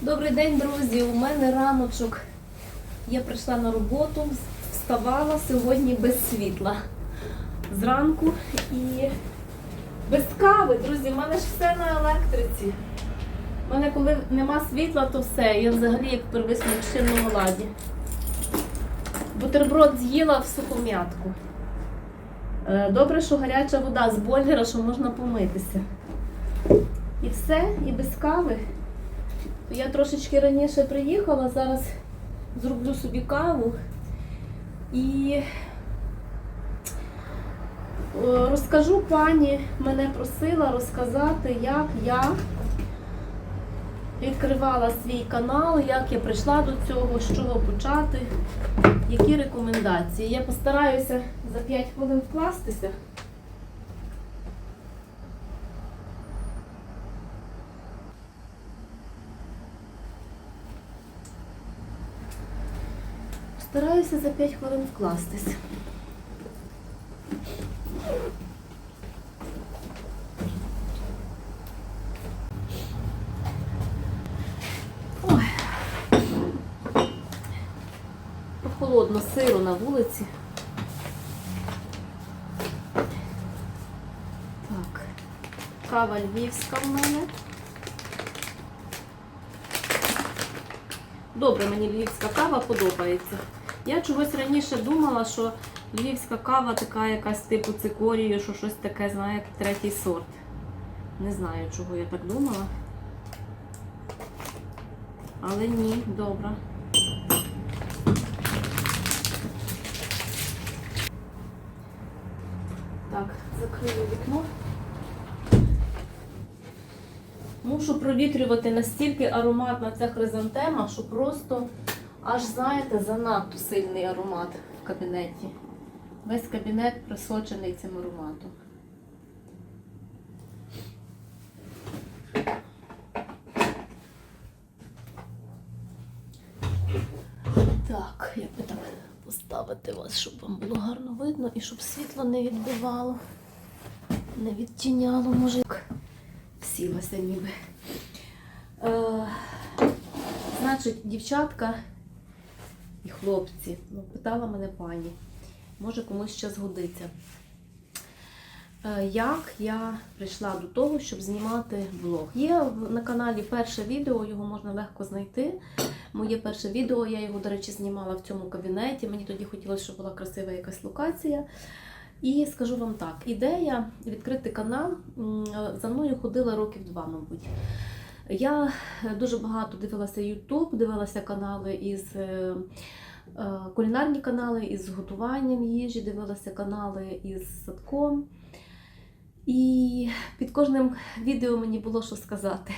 Добрий день, друзі! У мене раночок. Я прийшла на роботу, вставала сьогодні без світла. Зранку і без кави, друзі, в мене ж все на електриці. У мене коли нема світла, то все. Я взагалі як в первисному чинному ладі. Бутерброд з'їла в сухом'ятку. Е, Добре, що гаряча вода з бойлера, що можна помитися. І все, і без кави. Я трошечки раніше приїхала, зараз зроблю собі каву і е, розкажу пані, мене просила розказати, як я відкривала свій канал, як я прийшла до цього, з чого почати, які рекомендації. Я постараюся за 5 хвилин вкластися. Стараюся за 5 хвилин вкластися. Ой. Прохолодно, сиро на вулиці. Так, кава львівська в мене. Добре, мені львівська кава подобається. Я чогось раніше думала, що львівська кава така якась типу цикорію, що щось таке, знаєте, третій сорт. Не знаю, чого я так думала. Але ні, добре. Так, закрию вікно. Мушу провітрювати настільки ароматна ця хризантема, що просто аж, знаєте, занадто сильний аромат в кабінеті. Весь кабінет присочений цим ароматом. Так, як би так поставити вас, щоб вам було гарно видно і щоб світло не відбивало, не відтіняло, може, як сілася ніби. Е, значить, дівчатка і хлопці, ну, питала мене пані, може комусь ще згодиться. Е, як я прийшла до того, щоб знімати влог. Є на каналі перше відео, його можна легко знайти. Моє перше відео, я його, до речі, знімала в цьому кабінеті. Мені тоді хотілося, щоб була красива якась локація. І скажу вам так: ідея відкрити канал за мною ходила років два, мабуть. Я дуже багато дивилася YouTube, дивилася канали із е, е, кулінарні канали із готуванням їжі, дивилася канали із садком. І під кожним відео мені було що сказати.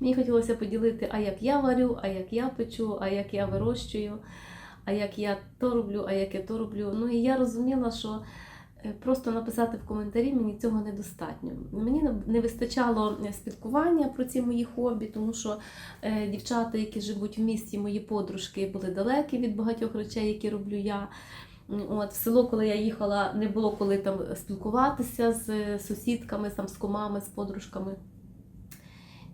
Мені хотілося поділити, а як я варю, а як я печу, а як я вирощую, а як я то роблю, а як я то роблю. Ну і я розуміла, що просто написати в коментарі мені цього недостатньо. Мені не- вистачало е, спілкування про ці мої хобі, тому що е, дівчата, які живуть в місті, мої подружки, були далекі від багатьох речей, які роблю я. От, в село, коли я їхала, не було коли там спілкуватися з е, сусідками, там, з кумами, з подружками.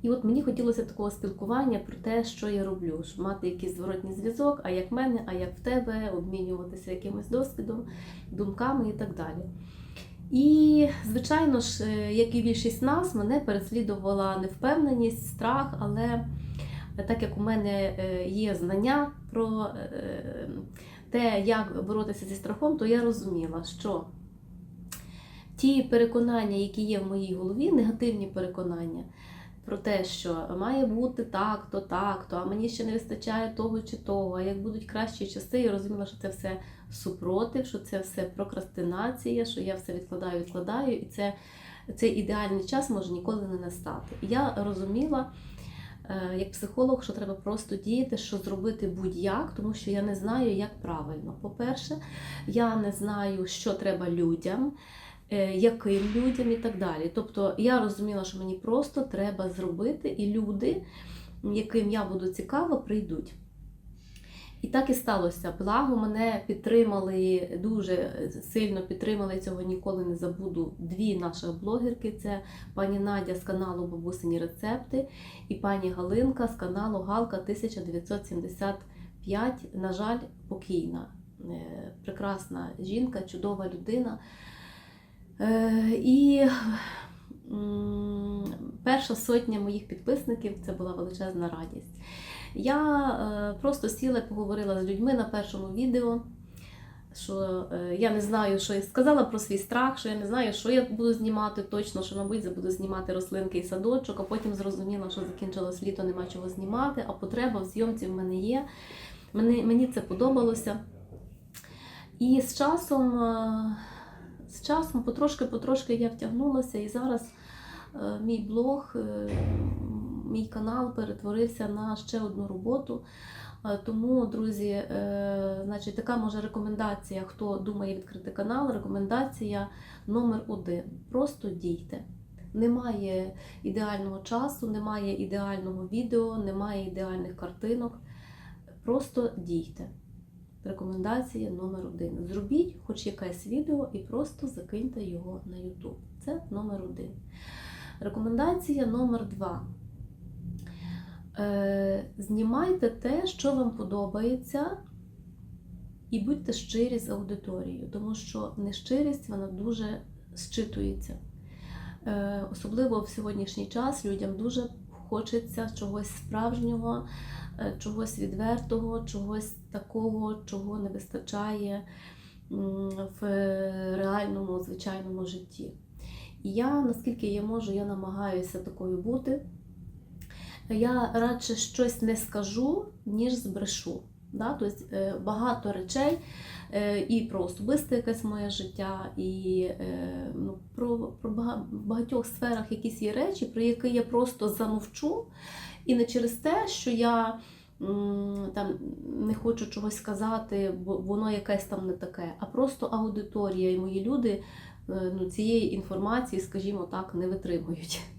І от мені хотілося такого спілкування про те, що я роблю, щоб мати якийсь зворотній зв'язок, а як в мене, а як в тебе, обмінюватися якимось досвідом, думками і так далі. І, звичайно ж, е, як і більшість нас, мене переслідувала невпевненість, страх, але так як у мене е, є знання про е, те, як боротися зі страхом, то я розуміла, що ті переконання, які є в моїй голові, негативні переконання про те, що має бути так, то так, то а мені ще не вистачає того чи того, а як будуть кращі часи, я розуміла, що це все супротив, що це все прокрастинація, що я все відкладаю, відкладаю, і це, цей ідеальний час може ніколи не настати. Я розуміла. е, Як психолог, що треба просто діяти, що зробити будь-як, тому що я не знаю, як правильно. По-перше, я не знаю, що треба людям, яким людям і так далі. Тобто я розуміла, що мені просто треба зробити, і люди, яким я буду цікава, прийдуть. І так і сталося. Благо мене підтримали дуже сильно підтримали цього ніколи не забуду. Дві наших блогерки: це пані Надя з каналу Бабусині Рецепти і пані Галинка з каналу Галка 1975. На жаль, покійна. Е, Прекрасна жінка, чудова людина. Е, І перша сотня моїх підписників це була величезна радість. Я е, просто сіла і поговорила з людьми на першому відео, що е, я не знаю, що я сказала про свій страх, що я не знаю, що я буду знімати точно, що, мабуть, я буду знімати рослинки і садочок, а потім зрозуміла, що закінчилось літо, нема чого знімати, а потреба в зйомці в мене є. Мені, мені це подобалося. І з часом, з часом потрошки-потрошки я втягнулася, і зараз е, мій блог, е, мій канал перетворився на ще одну роботу. Е, Тому, друзі, значить, така може рекомендація, хто думає відкрити канал, рекомендація номер один. Просто дійте. Немає ідеального часу, немає ідеального відео, немає ідеальних картинок. Просто дійте. Рекомендація номер один. Зробіть хоч якесь відео і просто закиньте його на YouTube. Це номер один. Рекомендація номер два. Е, знімайте те, що вам подобається, і будьте щирі з аудиторією, тому що нещирість вона дуже зчитується. Е, особливо в сьогоднішній час людям дуже хочеться чогось справжнього, е, чогось відвертого, чогось такого, чого не вистачає в реальному, звичайному житті. І я, наскільки я можу, я намагаюся такою бути. Я радше щось не скажу, ніж збрешу. Да? Тобто багато речей е, і про особисте якесь моє життя, і е, ну, про, про багатьох сферах якісь є речі, про які я просто замовчу. І не через те, що я там не хочу чогось сказати, бо воно якесь там не таке, а просто аудиторія і мої люди ну, цієї інформації, скажімо так, не витримують.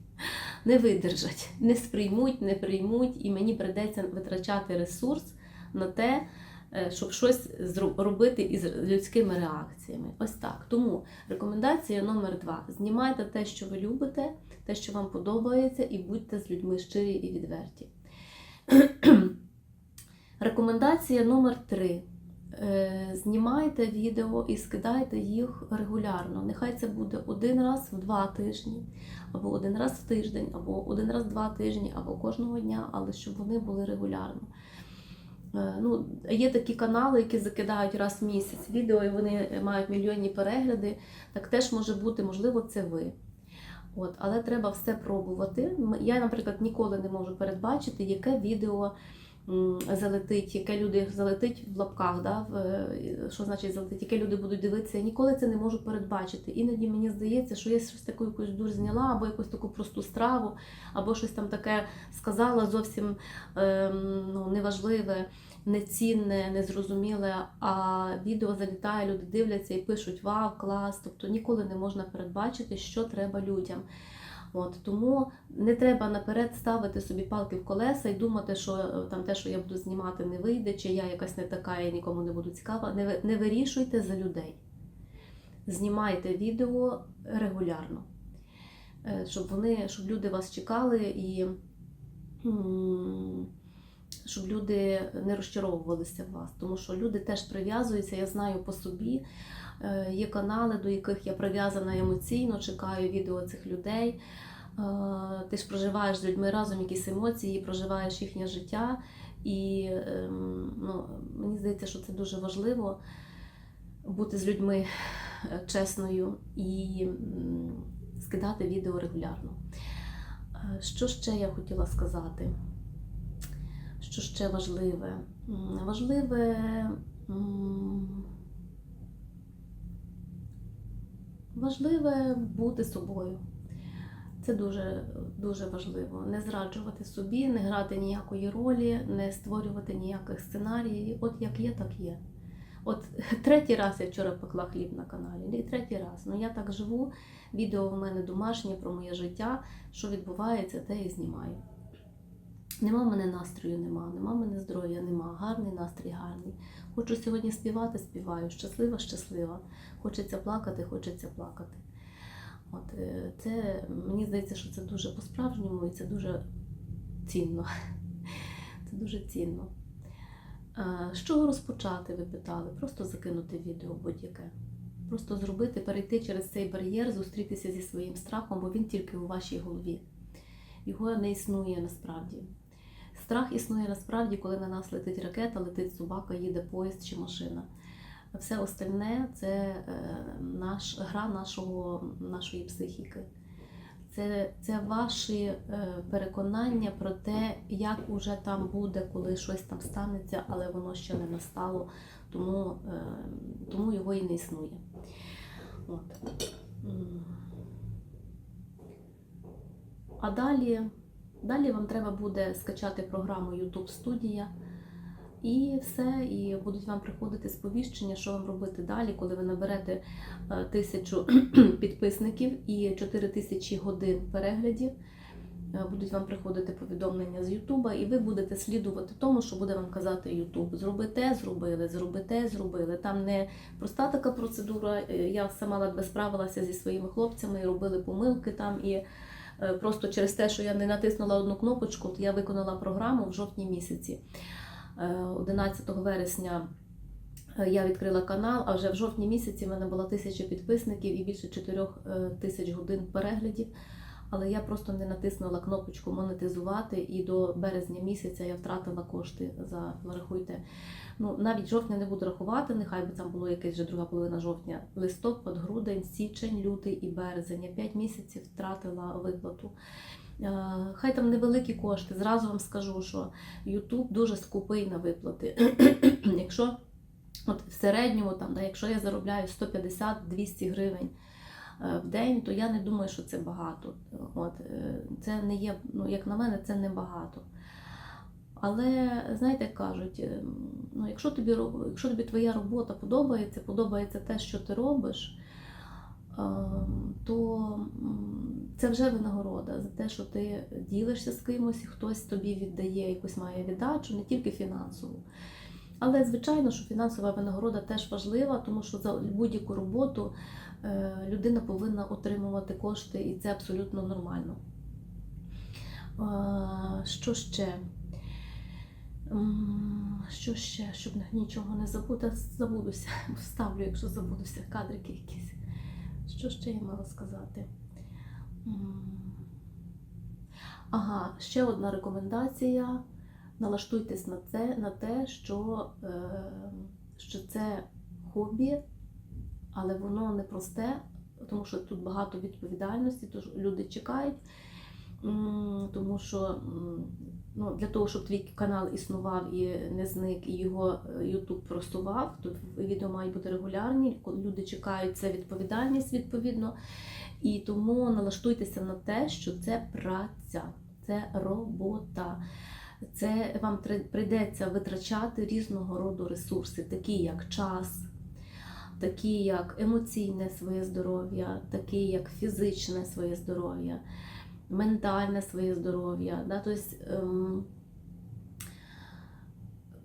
Не видержать, не сприймуть, не приймуть, і мені прийдеться витрачати ресурс на те, е, щоб щось робити із людськими реакціями. Ось так. Тому рекомендація номер два: знімайте те, що ви любите, те, що вам подобається, і будьте з людьми щирі і відверті. Рекомендація номер три. Е, Знімайте відео і скидайте їх регулярно. Нехай це буде один раз в два тижні, або один раз в тиждень, або один раз в два тижні, або кожного дня, але щоб вони були регулярно. Е, Ну, є такі канали, які закидають раз в місяць відео, і вони мають мільйонні перегляди. Так теж може бути, можливо, це ви. От, але треба все пробувати. Я, наприклад, ніколи не можу передбачити, яке відео залетить, яке люди залетить в лапках, да, в, е, що значить залетить, яке люди будуть дивитися. Я ніколи це не можу передбачити. Іноді мені здається, що я щось таку якусь дуже зняла, або якусь таку просту страву, або щось там таке сказала зовсім ем, ну, неважливе, нецінне, незрозуміле, а відео залітає, люди дивляться і пишуть Вау, клас! Тобто ніколи не можна передбачити, що треба людям. От, тому не треба наперед ставити собі палки в колеса і думати, що е, там те, що я буду знімати, не вийде, чи я якась не така, і нікому не буду цікава. Не, не вирішуйте за людей. Знімайте відео регулярно, Е, щоб вони, щоб люди вас чекали і щоб люди не розчаровувалися в вас. Тому що люди теж прив'язуються, я знаю по собі. Е, Є канали, до яких я прив'язана емоційно, чекаю відео цих людей. Е, Ти ж проживаєш з людьми разом якісь емоції, проживаєш їхнє життя. І ем, ну, мені здається, що це дуже важливо бути з людьми е, чесною і скидати відео регулярно. Е, Що ще я хотіла сказати? Що ще важливе? Важливе. Важливе бути собою. Це дуже, дуже важливо. Не зраджувати собі, не грати ніякої ролі, не створювати ніяких сценаріїв. От як є, так є. От третій раз я вчора пекла хліб на каналі, і третій раз. Ну я так живу. Відео в мене домашнє про моє життя, що відбувається, те і знімаю. Нема мене настрою, нема, нема мене здоров'я, нема. Гарний настрій, гарний. Хочу сьогодні співати, співаю. Щаслива, щаслива. Хочеться плакати, хочеться плакати. От, е, це, мені здається, що це дуже по-справжньому і це дуже цінно. Це дуже цінно. З чого розпочати, ви питали? Просто закинути відео будь-яке. Просто зробити, перейти через цей бар'єр, зустрітися зі своїм страхом, бо він тільки у вашій голові. Його не існує насправді. Страх існує насправді, коли на нас летить ракета, летить собака, їде поїзд чи машина. Все остальне це е, наш, гра нашого, нашої психіки. Це, це ваші е, переконання про те, як уже там буде, коли щось там станеться, але воно ще не настало, тому, е, тому його і не існує. От. А далі, далі вам треба буде скачати програму YouTube Студія. І все, і будуть вам приходити сповіщення, що вам робити далі, коли ви наберете е, тисячу підписників і 4 тисячі годин переглядів. Е, Будуть вам приходити повідомлення з Ютуба, і ви будете слідувати тому, що буде вам казати Ютуб. Зроби те, зробили, зроби те, зробили. Там не проста така процедура. е, Я сама ледве справилася зі своїми хлопцями робили помилки там. І просто через те, що я не натиснула одну кнопочку, то я виконала програму в жовтні місяці. Е, 11 вересня е, я відкрила канал, а вже в жовтні місяці в мене було тисяча підписників і більше 4 тисяч годин переглядів. Але я просто не натиснула кнопочку монетизувати, і до березня місяця я втратила кошти за рахуйте. Ну навіть жовтня не буду рахувати, нехай би там було якась вже друга половина жовтня. Листопад, грудень, січень, лютий і березень. Я 5 місяців втратила виплату. Е, Хай там невеликі кошти. Зразу вам скажу, що YouTube дуже скупий на виплати. Якщо от в середньому, там, да, якщо я заробляю 150-200 гривень е, в день, то я не думаю, що це багато. От, е, це не є, ну, як на мене, це не багато. Але знаєте, кажуть, е, ну, якщо, тобі, якщо тобі твоя робота подобається, подобається те, що ти робиш, то це вже винагорода за те, що ти ділишся з кимось, і хтось тобі віддає якусь має віддачу, не тільки фінансову. Але звичайно, що фінансова винагорода теж важлива, тому що за будь-яку роботу е, людина повинна отримувати кошти, і це абсолютно нормально. Е, Що ще? Що ще, щоб нічого не забути, забудуся, вставлю, якщо забудуся, кадрики якісь. Що ще я мала сказати? Ага, ще одна рекомендація. Налаштуйтесь на це, на те, що, е, що це хобі, але воно не просте, тому що тут багато відповідальності, тож люди чекають. Тому що ну, для того, щоб твій канал існував і не зник, і його е, YouTube просував, то відео мають бути регулярні. Люди чекають, це відповідальність відповідно. І тому налаштуйтеся на те, що це праця, це робота. Це вам прийдеться витрачати різного роду ресурси, такі як час, такі як емоційне своє здоров'я, такі як фізичне своє здоров'я, ментальне своє здоров'я. Да? Тобто, ем,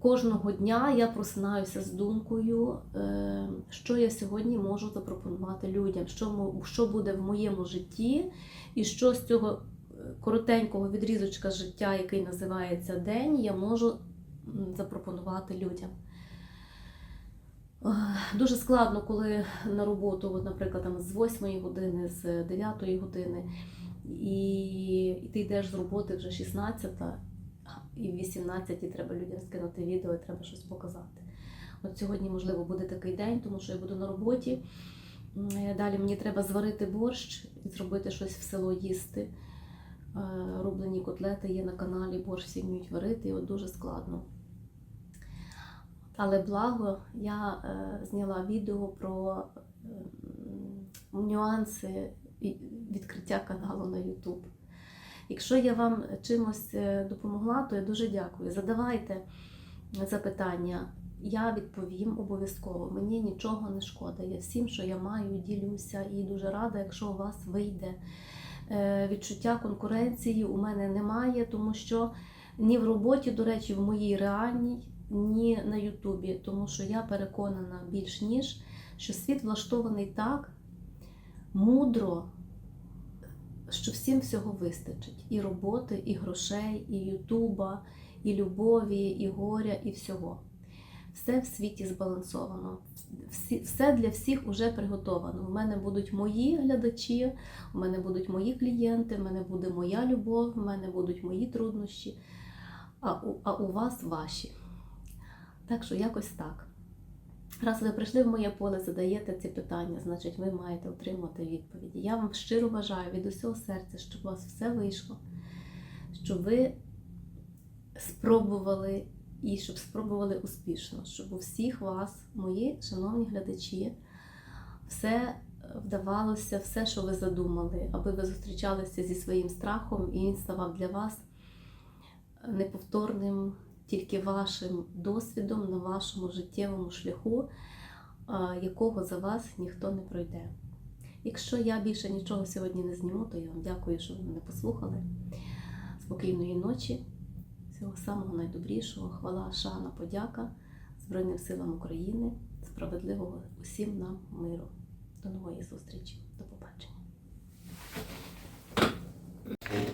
кожного дня я просинаюся з думкою, е, що я сьогодні можу запропонувати людям, що, що буде в моєму житті, і що з цього е, коротенького відрізочка життя, який називається день, я можу запропонувати людям. Дуже складно, коли на роботу, от, наприклад, там, з 8 години, з 9 години, і, і ти йдеш з роботи вже 16, і в 18-ті треба людям скинути відео, і треба щось показати. От сьогодні, можливо, буде такий день, тому що я буду на роботі. Е, Далі мені треба зварити борщ і зробити щось в село їсти. Е, Рублені котлети є на каналі, борщ всі вміють варити, і от дуже складно. Але благо я е, зняла відео про нюанси відкриття каналу на YouTube. Якщо я вам чимось е, допомогла, то я дуже дякую. Задавайте запитання, я відповім обов'язково. Мені нічого не шкода. Я всім, що я маю, ділюся і дуже рада, якщо у вас вийде. Е, Відчуття конкуренції у мене немає, тому що ні в роботі, до речі, в моїй реальній, ні на Ютубі, тому що я переконана більш ніж, що світ влаштований так мудро, що всім всього вистачить. І роботи, і грошей, і Ютуба, і любові, і горя, і всього. Все в світі збалансовано. Все для всіх вже приготовано. У мене будуть мої глядачі, у мене будуть мої клієнти, у мене буде моя любов, у мене будуть мої труднощі, а у, а у вас ваші. Так що якось так. Раз ви прийшли в моє поле, задаєте ці питання, значить ви маєте отримати відповіді. Я вам щиро бажаю від усього серця, щоб у вас все вийшло, щоб ви спробували і щоб спробували успішно, щоб у всіх вас, мої шановні глядачі, все вдавалося, все, що ви задумали, аби ви зустрічалися зі своїм страхом, і він ставав для вас неповторним, тільки вашим досвідом на вашому життєвому шляху, якого за вас ніхто не пройде. Якщо я більше нічого сьогодні не зніму, то я вам дякую, що ви мене послухали. Спокійної ночі, всього самого найдобрішого, хвала, шана, подяка Збройним силам України, справедливого усім нам миру. До нової зустрічі. До побачення.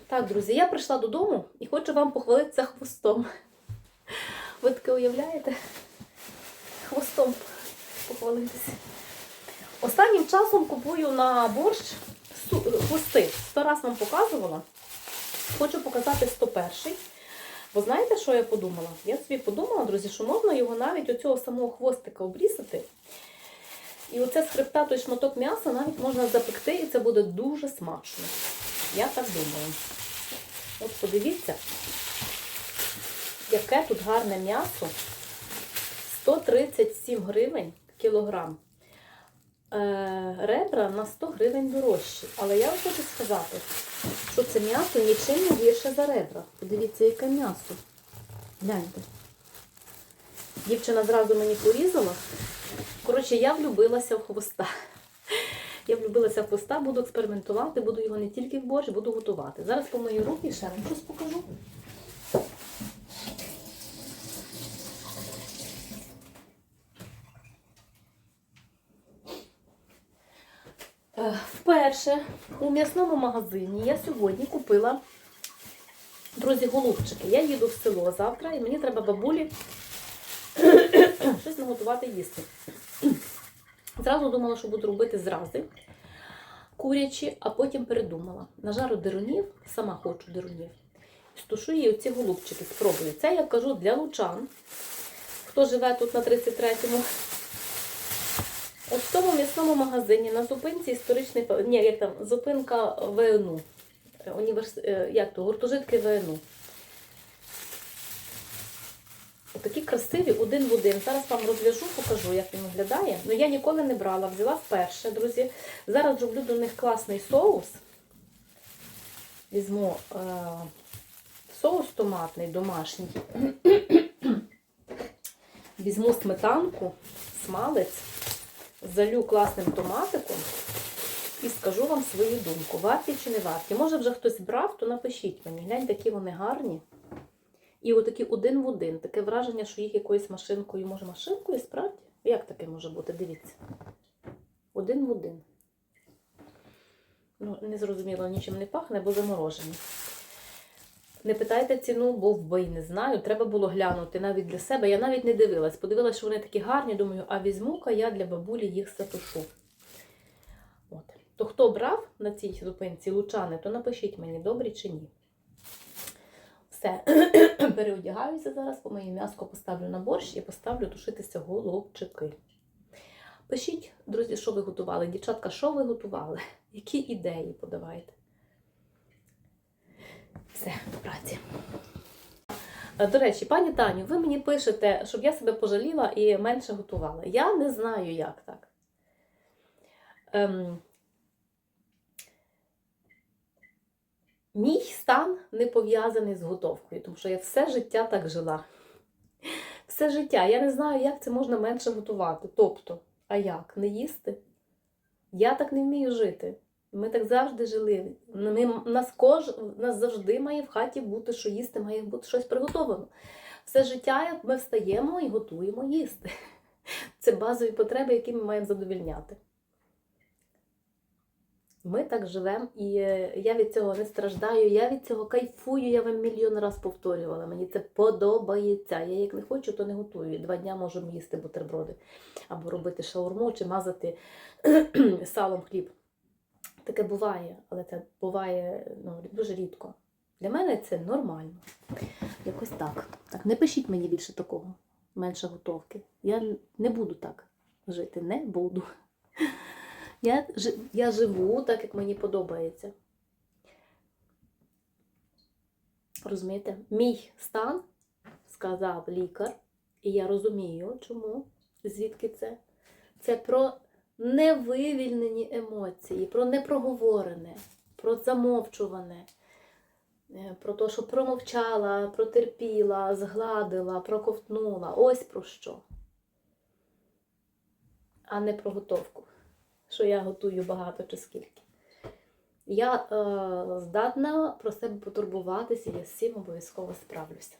Так, друзі, я прийшла додому і хочу вам похвалитися хвостом. Ви таке уявляєте? Хвостом похвалитися. Останнім часом купую на борщ хвости. Сто раз вам показувала. Хочу показати 101. Бо знаєте, що я подумала? Я собі подумала, друзі, що можна його навіть оцього самого хвостика обрізати. І оце з той шматок м'яса навіть можна запекти, і це буде дуже смачно. Я так думаю. От подивіться, яке тут гарне м'ясо. 137 гривень кілограм. Е, ребра на 100 гривень дорожчі. Але я вам хочу сказати, що це м'ясо нічим не гірше за ребра. Подивіться, яке м'ясо. Гляньте. Дівчина зразу мені порізала. Коротше, я влюбилася в хвоста. Я влюбилася в хвоста, буду експериментувати, буду його не тільки в борщ, буду готувати. Зараз помию руки і ще вам щось покажу. Е, Вперше у м'ясному магазині я сьогодні купила, друзі, голубчики. Я їду в село завтра і мені треба бабулі щось наготувати їсти. Зразу думала, що буду робити зрази курячі, а потім передумала. Нажару дирунів, сама хочу дирунів. Стушу її оці голубчики, спробую. Це я кажу для лучан. Хто живе тут на 33-му. От в тому м'ясному магазині на зупинці історичний ні, як там, зупинка ВНУ. Універс... е, Як то, гуртожитки ВНУ. Такі красиві один в один. Зараз вам розв'яжу, покажу, як він виглядає. Ну я ніколи не брала, взяла вперше, друзі. Зараз роблю до них класний соус. Візьму е, соус томатний, домашній. Візьму сметанку, смалець, залю класним томатиком і скажу вам свою думку. Варті чи не варті? Може вже хтось брав, то напишіть мені. Гляньте, які вони гарні. І отакі один в один. Таке враження, що їх якоюсь машинкою, може машинкою, справді? Як таке може бути? Дивіться. Один в один. Ну, не зрозуміло, нічим не пахне, бо заморожені. Не питайте ціну, бо вбий не знаю. Треба було глянути навіть для себе. Я навіть не дивилась. Подивилась, що вони такі гарні. Думаю, а візьму-ка я для бабулі їх затушу. От. То хто брав на цій зупинці лучани, то напишіть мені, добрі чи ні. Все, переодягаюся зараз, помию м'яско поставлю на борщ і поставлю тушитися голубчики. Пишіть, друзі, що ви готували. Дівчатка, що ви готували? Які ідеї подавайте? Все, праці. Е, До речі, пані Таню, ви мені пишете, щоб я себе пожаліла і менше готувала. Я не знаю, як так. Ем, мій стан не пов'язаний з готовкою, тому що я все життя так жила. Все життя. Я не знаю, як це можна менше готувати. Тобто, а як? Не їсти? Я так не вмію жити. Ми так завжди жили. Ми, нас, кож, нас завжди має в хаті бути, що їсти, має бути щось приготовано. Все життя ми встаємо і готуємо їсти. Це базові потреби, які ми маємо задовільняти. Ми так живемо, і е, я від цього не страждаю, я від цього кайфую, я вам мільйон раз повторювала. Мені це подобається. Я як не хочу, то не готую. Два дня можемо їсти бутерброди або робити шаурму чи мазати салом хліб. Таке буває, але це буває ну, дуже рідко. Для мене це нормально. Якось так. Так, не пишіть мені більше такого, менше готовки. Я не буду так жити, не буду. Я, я живу так, як мені подобається. Розумієте? Мій стан, сказав лікар, і я розумію, чому, звідки це. Це про невивільнені емоції, про непроговорене, про замовчуване, е, про те, що промовчала, протерпіла, згладила, проковтнула. Ось про що. А не про готовку, що я готую багато чи скільки. Я е, здатна про себе потурбуватися, я з цим обов'язково справлюся.